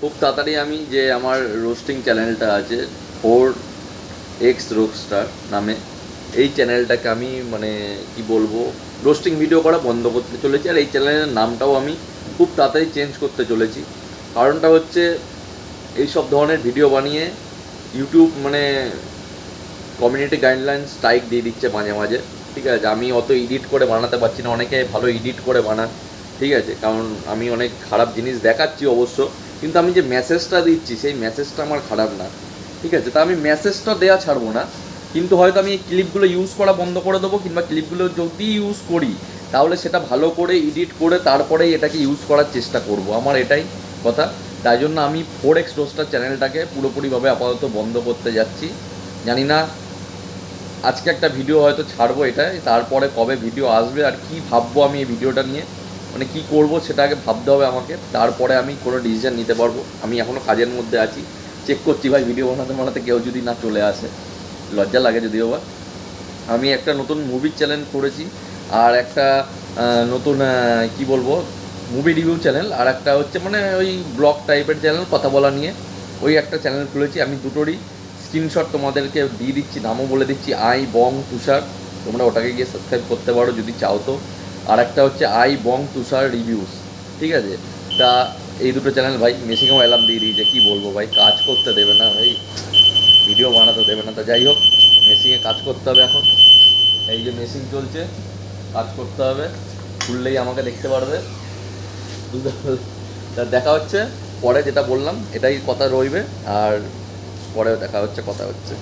খুব তাড়াতাড়ি আমি যে আমার রোস্টিং চ্যানেলটা আছে, ফোর এক্স রোস্টার নামে, এই চ্যানেলটাকে আমি মানে কি বলব, রোস্টিং ভিডিও করা বন্ধ করতে চলেছি। আর এই চ্যানেলের নামটাও আমি খুব তাড়াতাড়ি চেঞ্জ করতে চলেছি। কারণটা হচ্ছে এই সব ধরনের ভিডিও বানিয়ে ইউটিউব মানে কমিউনিটি গাইডলাইন স্ট্রাইক দিয়ে দিচ্ছে মাঝে মাঝে। ঠিক আছে, আমি অত এডিট করে বানাতে পারছি না, অনেকে ভালো এডিট করে বানায় ঠিক আছে, কারণ আমি অনেক খারাপ জিনিস দেখাচ্ছি অবশ্য। কিন্তু আমি যে মেসেজটা দিচ্ছি, সেই মেসেজটা আমার খারাপ না। ঠিক আছে? তা আমি মেসেজটা দেওয়া ছাড়বো না। কিন্তু হয়তো আমি এই ক্লিপগুলো ইউজ করা বন্ধ করে দেবো কিংবা ক্লিপগুলো যদি ইউজ করি, তাহলে সেটা ভালো করে এডিট করে তারপরে এটাকে ইউজ করার চেষ্টা করব। আমার এটাই কথা। তাই জন্য আমি ফোর এক্স রোস্টার চ্যানেলটাকে পুরোপুরিভাবে আপাতত বন্ধ করতে যাচ্ছি। জানি না, আজকে একটা ভিডিও হয়তো ছাড়বো এটাই তারপরে কবে ভিডিও আসবে আর কি ভাববো আমি এই ভিডিওটা নিয়ে। মানে কি করব সেটা আগে ভাবতে হবে আমাকে। তারপরে আমি কোনো ডিসিশন নিতে পারব। আমি এখনও কাজের মধ্যে আছি। চেক করছি ভাই ভিডিও বানাতে বানাতে কেউ যদি না চলে আসে। লজ্জা লাগে যদিও বা। আমি একটা নতুন মুভির চ্যানেল করেছি আর একটা নতুন কি বলব মুভি রিভিউ চ্যানেল আর একটা হচ্ছে মানে ওই ব্লগ টাইপের চ্যানেল কথা বলা নিয়ে। ওই একটা চ্যানেল খুলেছি। আমি দুটোরই স্ক্রিনশট তোমাদেরকে দিয়ে দিচ্ছি, নামও বলে দিচ্ছি, আই বং তুষার। তোমরা ওটাকে গিয়ে সাবস্ক্রাইব করতে পারো যদি চাও তো। আর একটা হচ্ছে আই বং তুষার রিভিউস, ঠিক আছে? তা এই দুটো চ্যানেল ভাই মেশিনেও অ্যালার্ম দিয়ে দিয়েছে, কী বলব ভাই? কাজ করতে দেবে না ভাই। ভিডিও বানাতে দেবে না। তা যাই হোক মেশিনে কাজ করতে হবে এখন। এই যে মেশিন চলছে, কাজ করতে হবে। খুললেই আমাকে দেখতে পারবে। তা দেখা হচ্ছে। পরে যেটা বললাম, এটাই কথা রইবে। আর পরে দেখা হচ্ছে, কথা হচ্ছে।